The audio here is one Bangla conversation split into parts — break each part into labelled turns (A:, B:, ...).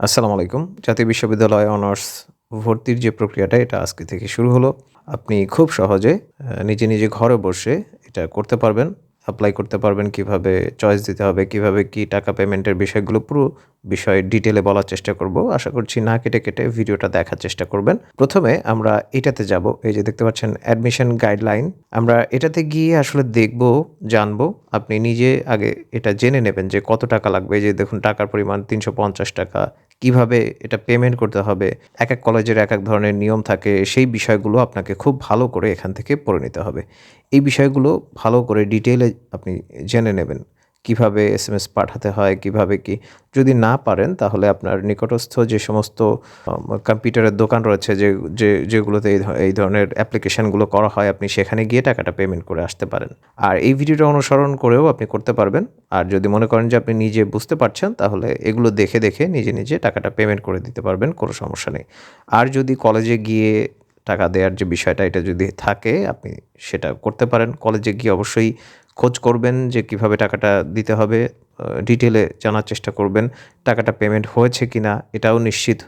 A: আসসালামু আলাইকুম। জাতীয় বিশ্ববিদ্যালয় অনার্স ভর্তির যে প্রক্রিয়াটা, এটা আজকে থেকে শুরু হলো। আপনি খুব সহজে নিজে নিজে ঘরে বসে এটা করতে পারবেন অ্যাপ্লাই করতে পারবেন, কীভাবে চয়েস দিতে হবে, কীভাবে কি টাকা পেমেন্টের বিষয়গুলো পুরো বিষয়ে ডিটেলে বলার চেষ্টা করব। আশা করছি না কেটে কেটে ভিডিওটা দেখার চেষ্টা করবেন। প্রথমে আমরা এটাতে যাব। এই যে দেখতে পাচ্ছেন অ্যাডমিশন গাইডলাইন আমরা এটাতে গিয়ে আসলে দেখব, জানব। আপনি নিজে আগে এটা জেনে নেবেন যে কত টাকা লাগবে। যে দেখুন, টাকার পরিমাণ তিনশো পঞ্চাশ টাকা। কীভাবে এটা পেমেন্ট করতে হবে? এক এক কলেজের এক এক ধরনের নিয়ম থাকে। সেই বিষয়গুলো আপনাকে খুব ভালো করে এখান থেকে পড়ে নিতে হবে। এই বিষয়গুলো ভালো করে ডিটেলে আপনি জেনে নেবেন। কীভাবে এস এম এস পাঠাতে হয়, কীভাবে কি? যদি না পারেন, তাহলে আপনার নিকটস্থ যে সমস্ত কম্পিউটারের দোকান রয়েছে যে যে, যেগুলোতে এই এই ধরনের অ্যাপ্লিকেশনগুলো করা হয়, আপনি সেখানে গিয়ে টাকাটা পেমেন্ট করে আসতে পারেন। আর এই ভিডিওটা অনুসরণ করেও আপনি করতে পারবেন। আর যদি মনে করেন যে আপনি নিজে বুঝতে পারছেন, তাহলে এগুলো দেখে দেখে নিজে নিজে টাকাটা পেমেন্ট করে দিতে পারবেন, কোনো সমস্যা নেই। আর যদি কলেজে গিয়ে টাকা দেওয়ার যে বিষয়টা, এটা যদি থাকে, আপনি সেটা করতে পারেন। কলেজে গিয়ে অবশ্যই খোঁজ করবেন যে কীভাবে টাকাটা দিতে হবে ডিটেলে জানার চেষ্টা করবেন, টাকাটা পেমেন্ট হয়েছে কিনা এটাও নিশ্চিত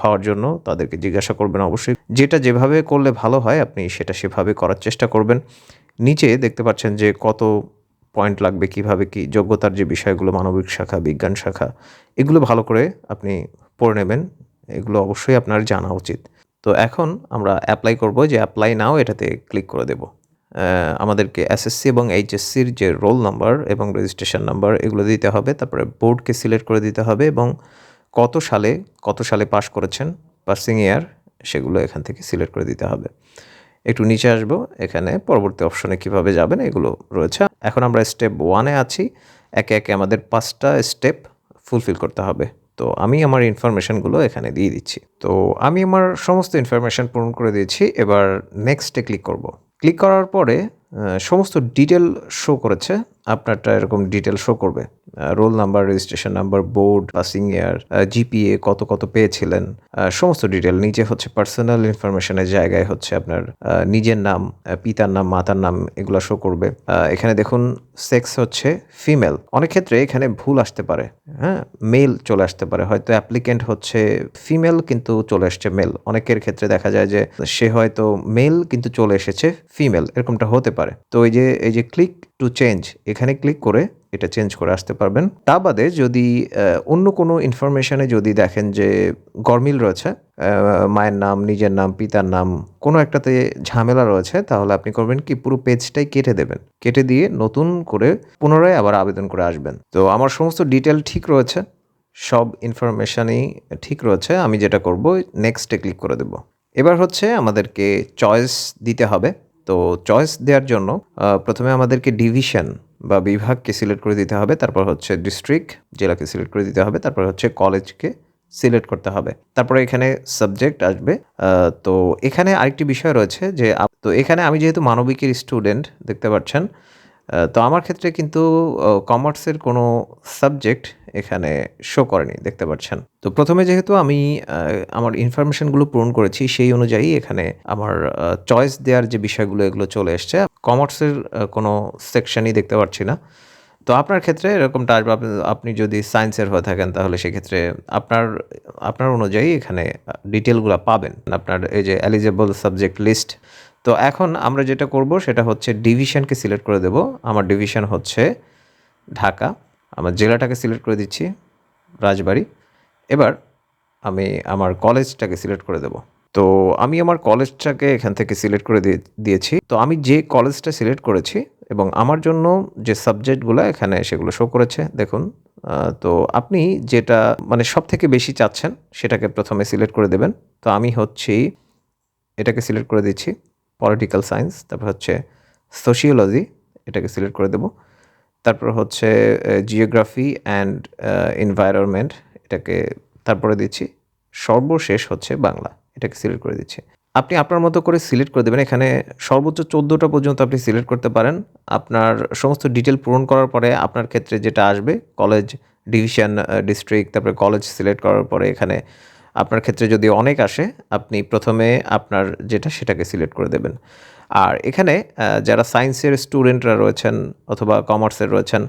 A: হওয়ার জন্য তাদেরকে জিজ্ঞাসা করবেন অবশ্যই। যেটা যেভাবে করলে ভালো হয়, আপনি সেটা সেভাবে করার চেষ্টা করবেন। নিচে দেখতে পাচ্ছেন যে কত পয়েন্ট লাগবে, কীভাবে কি যোগ্যতার যে বিষয়গুলো, মানবিক শাখা, বিজ্ঞান শাখা, এগুলো ভালো করে আপনি পড়ে নেবেন, এগুলো অবশ্যই আপনার জানা উচিত। তো এখন আমরা অ্যাপ্লাই করব যে অ্যাপ্লাই নাও এটাতে ক্লিক করে দেব। আমাদেরকে এসএসসি এবং এইচএসসির যে রোল নাম্বার এবং রেজিস্ট্রেশন নাম্বার এগুলো দিতে হবে, তারপরে বোর্ডকে সিলেক্ট করে দিতে হবে এবং কত সালে কত সালে পাস করেছেন পাসিং ইয়ার সেগুলো এখান থেকে সিলেক্ট করে দিতে হবে। একটু নিচে আসব, এখানে পরবর্তী অপশনে কীভাবে যাবেন এগুলো রয়েছে। এখন আমরা স্টেপ ওয়ানে আছি, একে একে আমাদের পাঁচটা স্টেপ ফুলফিল করতে হবে। তো আমি আমার ইনফরমেশনগুলো এখানে দিয়ে দিচ্ছি। তো আমি আমার সমস্ত ইনফরমেশন পূরণ করে দিয়েছি, এবার নেক্সটে ক্লিক করব। ক্লিক করার পরে সমস্ত ডিটেল শো করেছে। আপনারটা এরকম ডিটেল শো করবে। Roll number registration number board passing year GPA কত কত পেয়েছিলেন সমস্ত ডিটেল নিচে হচ্ছে পার্সোনাল ইনফরমেশনের জায়গায় হচ্ছে আপনার নিজের নাম পিতার নাম, মাতার নাম এগুলো শো করবে। এখানে দেখুন সেক্স হচ্ছে ফিমেল অনেক ক্ষেত্রে এখানে ভুল আসতে পারে হ্যাঁ? মেল চলে আসতে পারে। হয়তো অ্যাপ্লিকেন্ট হচ্ছে ফিমেল কিন্তু চলে আসছে মেল অনেকের ক্ষেত্রে দেখা যায় যে সে হয়তো মেল কিন্তু চলে এসেছে ফিমেল এরকমটা হতে পারে। তো এই যে এই যে ক্লিক টু চেঞ্জ এখানে ক্লিক করে এটা চেঞ্জ করে আসতে পারবেন। তা বাদে যদি অন্য কোনো ইনফরমেশনে যদি দেখেন যে গরমিল রয়েছে মায়ের নাম, নিজের নাম, পিতার নাম, কোনো একটাতে ঝামেলা রয়েছে, তাহলে আপনি করবেন কি, পুরো পেজটাই কেটে দেবেন। কেটে দিয়ে নতুন করে পুনরায় আবার আবেদন করে আসবেন। তো আমার সমস্ত ডিটেল ঠিক রয়েছে, সব ইনফরমেশনই ঠিক রয়েছে, আমি যেটা করব নেক্সটে ক্লিক করে দেব। এবার হচ্ছে আমাদেরকে চয়েস দিতে হবে। তো চয়েস দেওয়ার জন্য প্রথমে আমাদেরকে ডিভিশন বা বিভাগকে সিলেক্ট করে দিতে হবে, তারপর হচ্ছে ডিস্ট্রিক্ট জেলাকে সিলেক্ট করে দিতে হবে, তারপর হচ্ছে কলেজকে সিলেক্ট করতে হবে। তারপরে এখানে সাবজেক্ট আসবে তো এখানে আরেকটি বিষয় রয়েছে যে তো এখানে আমি যেহেতু মানবিকের স্টুডেন্ট দেখতে পাচ্ছেন তো আমার ক্ষেত্রে কিন্তু কমার্সের কোনো সাবজেক্ট এখানে শো করেনি, দেখতে পাচ্ছেন। তো প্রথমে যেহেতু আমি আমার ইনফরমেশনগুলো পূরণ করেছি, সেই অনুযায়ী এখানে আমার চয়েস দেওয়ার যে বিষয়গুলো, এগুলো চলে এসছে। কমার্সের কোনো সেকশনই দেখতে পাচ্ছি না। তো আপনার ক্ষেত্রে এরকমটা আসবে আপনি- যদি সায়েন্সের হয়ে থাকেন, তাহলে সেক্ষেত্রে আপনার আপনার অনুযায়ী এখানে ডিটেলগুলো পাবেন। আপনার এই যে এলিজেবল সাবজেক্ট লিস্ট তো এখন আমরা যেটা করব সেটা হচ্ছে ডিভিশনকে সিলেক্ট করে দেব। আমার ডিভিশন হচ্ছে ঢাকা। আমার জেলাটাকে সিলেক্ট করে দিচ্ছি, রাজবাড়ি। এবার আমি আমার কলেজটাকে সিলেক্ট করে দেব। তো আমি আমার কলেজটাকে এখান থেকে সিলেক্ট করে দিয়ে, দিয়েছি। তো আমি যে কলেজটা সিলেক্ট করেছি এবং আমার জন্য যে সাবজেক্টগুলো এখানে সেগুলো শো করেছে, দেখুন তো আপনি যেটা মানে সব থেকে বেশি চাচ্ছেন সেটাকে প্রথমে সিলেক্ট করে দেবেন। তো আমি হচ্ছি, এটাকে সিলেক্ট করে দিচ্ছি। পলিটিক্যাল সায়েন্স তারপর হচ্ছে সোশিওলজি এটাকে সিলেক্ট করে দেব। তারপর হচ্ছে জিওগ্রাফি অ্যান্ড এনভায়রনমেন্ট এটাকে তারপরে দিচ্ছি। সর্বশেষ হচ্ছে বাংলা, এটাকে সিলেক্ট করে দিচ্ছি। আপনি আপনার মতো করে সিলেক্ট করে দেবেন। এখানে সর্বোচ্চ চোদ্দোটা পর্যন্ত আপনি সিলেক্ট করতে পারেন। আপনার সমস্ত ডিটেল পূরণ করার পরে আপনার ক্ষেত্রে যেটা আসবে কলেজ ডিভিশন ডিস্ট্রিক্ট তারপরে কলেজ সিলেক্ট করার পরে এখানে আপনার ক্ষেত্রে যদি অনেক আসে, আপনি প্রথমে আপনার যেটা সেটাকে সিলেক্ট করে দেবেন। আর এখানে যারা সায়েন্সের স্টুডেন্টরা রয়েছেন অথবা কমার্সের রয়েছেন,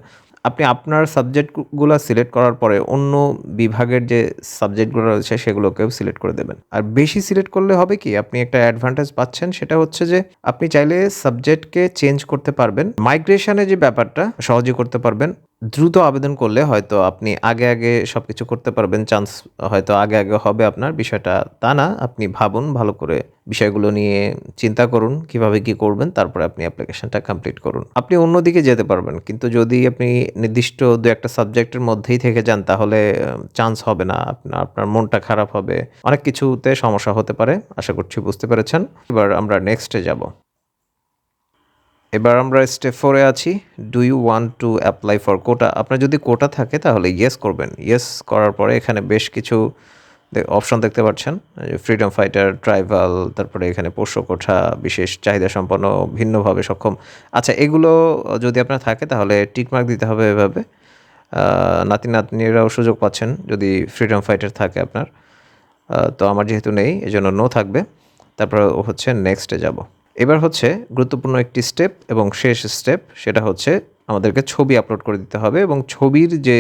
A: আপনি আপনার সাবজেক্টগুলো সিলেক্ট করার পরে অন্য বিভাগের যে সাবজেক্টগুলো রয়েছে সেগুলোকেও সিলেক্ট করে দেবেন। আর বেশি সিলেক্ট করলে হবে কি, আপনি একটা অ্যাডভান্টেজ পাচ্ছেন, সেটা হচ্ছে যে আপনি চাইলে সাবজেক্টকে চেঞ্জ করতে পারবেন। মাইগ্রেশনের যে ব্যাপারটা সহজে করতে পারবেন। দ্রুত আবেদন করলে হয়তো আপনি আগে আগে সব কিছু করতে পারবেন। চান্স হয়তো আগে আগে হবে আপনার। বিষয়টা তা না। আপনি ভাবুন, ভালো করে বিষয়গুলো নিয়ে চিন্তা করুন, কীভাবে কি করবেন, তারপরে আপনি অ্যাপ্লিকেশনটা কমপ্লিট করুন। আপনি অন্যদিকে যেতে পারবেন, কিন্তু যদি আপনি নির্দিষ্ট দু একটা সাবজেক্টের মধ্যেই থেকে যান, তাহলে চান্স হবে না। আপনার আপনার মনটা খারাপ হবে। অনেক কিছুতে সমস্যা হতে পারে, আশা করছি বুঝতে পেরেছেন। এবার আমরা নেক্সটে যাব। এবার আমরা স্টেপ ফোরে আছি। Do you want to apply for quota আপনার যদি কোটা থাকে, তাহলে ইয়েস করবেন। ইয়েস করার পরে এখানে বেশ কিছু অপশন দেখতে পাচ্ছেন। ফ্রিডম ফাইটার ট্রাইবাল তারপরে এখানে পোষ্য কোঠা, বিশেষ চাহিদা সম্পন্ন, ভিন্নভাবে সক্ষম। আচ্ছা এগুলো যদি আপনার থাকে, তাহলে টিকমার্ক দিতে হবে এভাবে। নাতি নাতনিরাও সুযোগ পাচ্ছেন যদি ফ্রিডম ফাইটার থাকে আপনার। তো আমার যেহেতু নেই, এজন্য নো থাকবে। তারপর হচ্ছে নেক্সটে যাব। এবার হচ্ছে গুরুত্বপূর্ণ একটি স্টেপ এবং শেষ স্টেপ সেটা হচ্ছে আমাদেরকে ছবি আপলোড করে দিতে হবে এবং ছবির যে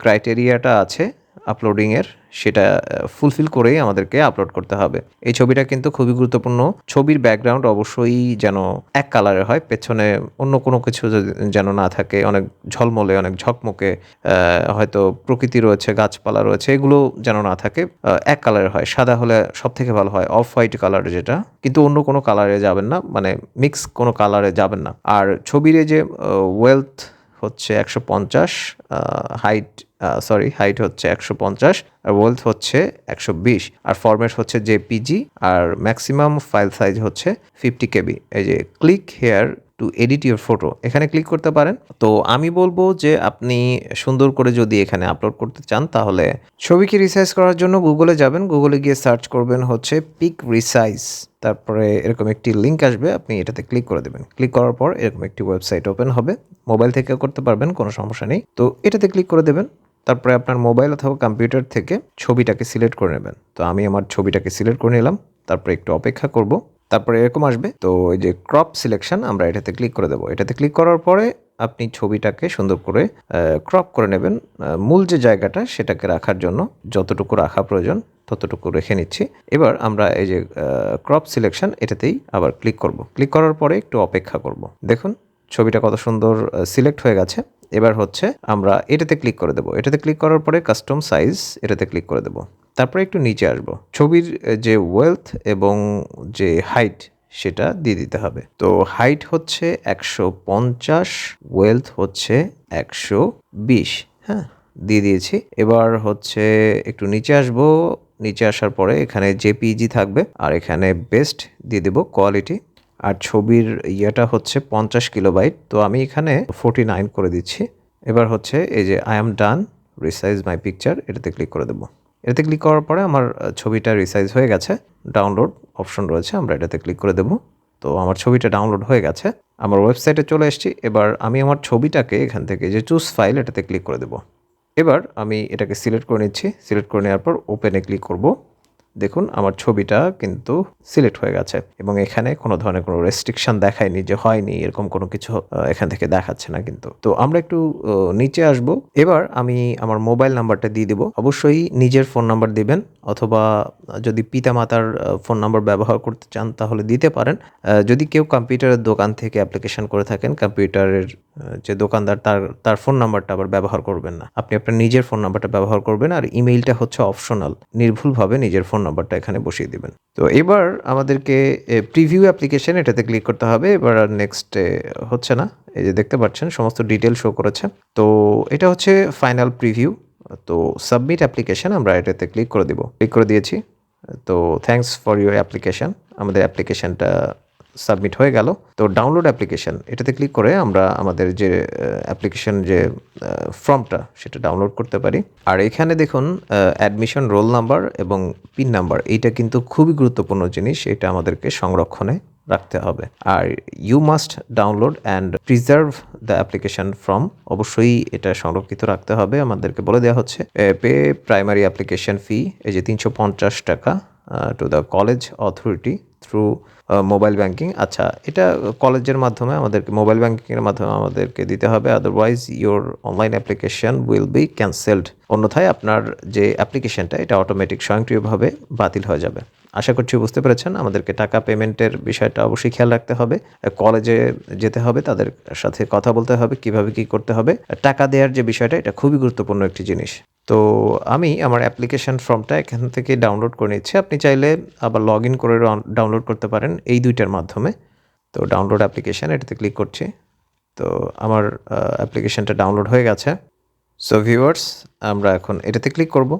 A: ক্রাইটেরিয়াটা আছে আপলোডিংয়ের সেটা ফুলফিল করেই আমাদেরকে আপলোড করতে হবে। এই ছবিটা কিন্তু খুবই গুরুত্বপূর্ণ। ছবির ব্যাকগ্রাউন্ড অবশ্যই যেন এক কালারের হয়, পেছনে অন্য কোনো কিছু যেন না থাকে। অনেক ঝলমলে, অনেক ঝকমকে হয়তো প্রকৃতি রয়েছে, গাছপালা রয়েছে, এগুলো যেন না থাকে এক কালারের হয়। সাদা হলে সব থেকে ভালো হয় অফ হোয়াইট কালার যেটা। কিন্তু অন্য কোনো কালারে যাবেন না মানে মিক্স কোনো কালারে যাবেন না। আর ছবির যে ওয়েলথ হচ্ছে একশো পঞ্চাশ হাইট সরি হাইট হচ্ছে একশো পঞ্চাশ, আর ওয়েলথ হচ্ছে একশো বিশ, আর ফরম্যাট হচ্ছে জেপিজি আর ম্যাক্সিমাম ফাইল সাইজ হচ্ছে ফিফটি কেবি এই যে click here to edit your photo এখানে ক্লিক করতে পারেন। তো আমি বলব যে আপনি সুন্দর করে যদি এখানে আপলোড করতে চান, তাহলে ছবিকে রিসাইজ করার জন্য গুগলে যাবেন। গুগলে গিয়ে সার্চ করবেন হচ্ছে পিক রিসাইজ তারপরে এরকম একটি লিঙ্ক আসবে, আপনি এটাতে ক্লিক করে দেবেন। ক্লিক করার পর এরকম একটি ওয়েবসাইট ওপেন হবে। মোবাইল থেকেও করতে পারবেন, কোনো সমস্যা নেই। তো এটাতে ক্লিক করে দেবেন। তারপরে আপনার মোবাইল অথবা কম্পিউটার থেকে ছবিটাকে সিলেক্ট করে নেবেন। তো আমি আমার ছবিটাকে সিলেক্ট করে নিলাম, তারপরে একটু অপেক্ষা করব। তারপরে এরকম আসবে, তো এই যে ক্রপ সিলেকশন আমরা এটাতে ক্লিক করে দেবো। এটাতে ক্লিক করার পরে আপনি ছবিটাকে সুন্দর করে ক্রপ করে নেবেন। মূল যে জায়গাটা সেটাকে রাখার জন্য যতটুকু রাখা প্রয়োজন ততটুকু রেখে নিচ্ছি। এবার আমরা এই যে ক্রপ সিলেকশন এটাতেই আবার ক্লিক করব। ক্লিক করার পরে একটু অপেক্ষা করব। দেখুন ছবিটা কত সুন্দর সিলেক্ট হয়ে গেছে। এবার হচ্ছে আমরা এটাতে ক্লিক করে দেবো। এটাতে ক্লিক করার পরে কাস্টম সাইজ এটাতে ক্লিক করে দেবো। তারপরে একটু নিচে আসব। ছবির যে ওয়েলথ এবং যে হাইট সেটা দিয়ে দিতে হবে। তো হাইট হচ্ছে একশো পঞ্চাশ ওয়েলথ হচ্ছে একশো বিশ। হ্যাঁ দিয়ে দিয়েছি। এবার হচ্ছে একটু নিচে আসব। নিচে আসার পরে এখানে জেপিজি থাকবে। আর এখানে বেস্ট দিয়ে দেবো কোয়ালিটি আর ছবির ইয়েটা হচ্ছে পঞ্চাশ কিলোবাইট। তো আমি এখানে ফোর্টি নাইন করে দিচ্ছি। এবার হচ্ছে এই যে I am done resize my picture এটাতে ক্লিক করে দেবো। এটাতে ক্লিক করার পরে আমার ছবিটা রিসাইজ হয়ে গেছে। ডাউনলোড অপশন রয়েছে, আমরা এটাতে ক্লিক করে দেবো। তো আমার ছবিটা ডাউনলোড হয়ে গেছে। আমার ওয়েবসাইটে চলে এসেছি। এবার আমি আমার ছবিটাকে এখান থেকে যে চুজ ফাইল এটাতে ক্লিক করে দেবো। এবার আমি এটাকে সিলেক্ট করে নিচ্ছি। সিলেক্ট করে নেওয়ার পর ওপেনে ক্লিক করব। দেখুন, আমার ছবিটা কিন্তু সিলেক্ট হয়ে গেছে এবং এখানে কোনো ধরনের কোনো রেস্ট্রিকশন দেখায়নি যে হয়নি, এরকম কোনো কিছু এখান থেকে দেখাচ্ছে না কিন্তু। তো আমরা একটু নিচে আসব। এবার আমি আমার মোবাইল নাম্বারটা দিয়ে দিব। অবশ্যই নিজের ফোন নাম্বার দিবেন অথবা যদি পিতামাতার ফোন নাম্বার ব্যবহার করতে চান তাহলে দিতে পারেন। যদি কেউ কম্পিউটারের দোকান থেকে অ্যাপ্লিকেশন করে থাকেন কম্পিউটারের যে দোকানদার তার তার ফোন নাম্বারটা আবার ব্যবহার করবেন না। আপনি আপনার নিজের ফোন নাম্বারটা ব্যবহার করবেন আর ইমেইলটা হচ্ছে অপশনাল নির্ভুলভাবে নিজের ফোন নাম্বারটা এখানে বসিয়ে দেবেন। তো এবার আমাদেরকে প্রিভিউ অ্যাপ্লিকেশন এটাতে ক্লিক করতে হবে। এবার আর নেক্সট হচ্ছে না। এই যে দেখতে পাচ্ছেন, সমস্ত ডিটেল শো করেছে। তো এটা হচ্ছে ফাইনাল প্রিভিউ তো সাবমিট অ্যাপ্লিকেশন আমরা এটাতে ক্লিক করে দেবো। ক্লিক করে দিয়েছি। তো থ্যাংকস ফর ইউর অ্যাপ্লিকেশান আমাদের অ্যাপ্লিকেশনটা সাবমিট হয়ে গেল। তো ডাউনলোড অ্যাপ্লিকেশন এটাতে ক্লিক করে আমরা আমাদের যে অ্যাপ্লিকেশন যে ফর্মটা সেটা ডাউনলোড করতে পারি। আর এখানে দেখুন অ্যাডমিশন রোল নাম্বার এবং পিন নাম্বার এইটা কিন্তু খুবই গুরুত্বপূর্ণ জিনিস, এটা আমাদেরকে সংরক্ষণে রাখতে হবে। আর you must download and preserve the application form অবশ্যই এটা সংরক্ষিত রাখতে হবে। আমাদেরকে বলে দেওয়া হচ্ছে পে প্রাইমারি অ্যাপ্লিকেশন ফি এই যে তিনশো পঞ্চাশ টাকা to the college authority through mobile banking আচ্ছা এটা কলেজের মাধ্যমে আমাদেরকে মোবাইল ব্যাংকিংয়ের মাধ্যমে আমাদেরকে দিতে হবে। Otherwise your online application will be cancelled অন্যথায় আপনার যে অ্যাপ্লিকেশনটা এটা অটোমেটিক স্বয়ংক্রিয়ভাবে বাতিল হয়ে যাবে। আশা করছি বুঝতে পেরেছেন। আমাদেরকে টাকা পেমেন্টের বিষয়টা অবশ্যই খেয়াল রাখতে হবে। কলেজে যেতে হবে, তাদের সাথে কথা বলতে হবে, কীভাবে কি করতে হবে। টাকা দেওয়ার যে বিষয়টা, এটা খুবই গুরুত্বপূর্ণ একটি জিনিস। তো আমি আমার অ্যাপ্লিকেশান ফর্মটা এখান থেকে ডাউনলোড করে নিচ্ছি। আপনি চাইলে আবার লগ ইন করে ডাউনলোড করতে পারেন এই দুইটার মাধ্যমে। তো ডাউনলোড অ্যাপ্লিকেশান, এটাতে ক্লিক করছি। তো আমার অ্যাপ্লিকেশানটা ডাউনলোড হয়ে গেছে। সো ভিউয়ার্স আমরা এখন এটাতে ক্লিক করব।